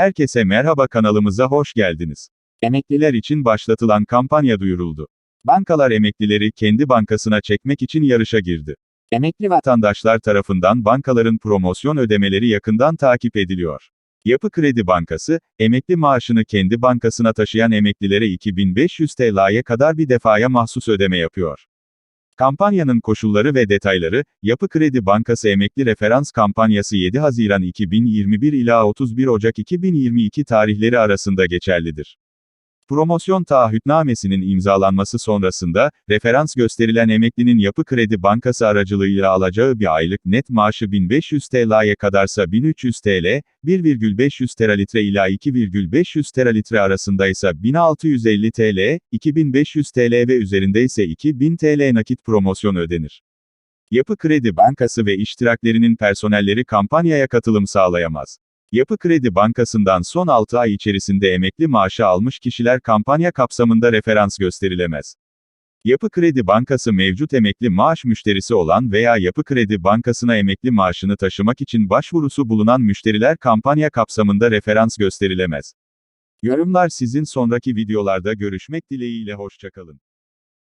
Herkese merhaba kanalımıza hoş geldiniz. Emekliler için başlatılan kampanya duyuruldu. Bankalar emeklileri kendi bankasına çekmek için yarışa girdi. Emekli vatandaşlar tarafından bankaların promosyon ödemeleri yakından takip ediliyor. Yapı Kredi Bankası, emekli maaşını kendi bankasına taşıyan emeklilere 2500 TL'ye kadar bir defaya mahsus ödeme yapıyor. Kampanyanın koşulları ve detayları, Yapı Kredi Bankası Emekli Referans Kampanyası 7 Haziran 2021 ila 31 Ocak 2022 tarihleri arasında geçerlidir. Promosyon taahhütnamesinin imzalanması sonrasında, referans gösterilen emeklinin Yapı Kredi Bankası aracılığıyla alacağı bir aylık net maaşı 1500 TL'ye kadarsa 1300 TL, 1,500 teralitre ila 2,500 teralitre arasında ise 1650 TL, 2500 TL ve üzerinde ise 2000 TL nakit promosyon ödenir. Yapı Kredi Bankası ve iştiraklerinin personelleri kampanyaya katılım sağlayamaz. Yapı Kredi Bankası'ndan son 6 ay içerisinde emekli maaşı almış kişiler kampanya kapsamında referans gösterilemez. Yapı Kredi Bankası mevcut emekli maaş müşterisi olan veya Yapı Kredi Bankası'na emekli maaşını taşımak için başvurusu bulunan müşteriler kampanya kapsamında referans gösterilemez. Yorumlar sizin sonraki videolarda görüşmek dileğiyle hoşçakalın.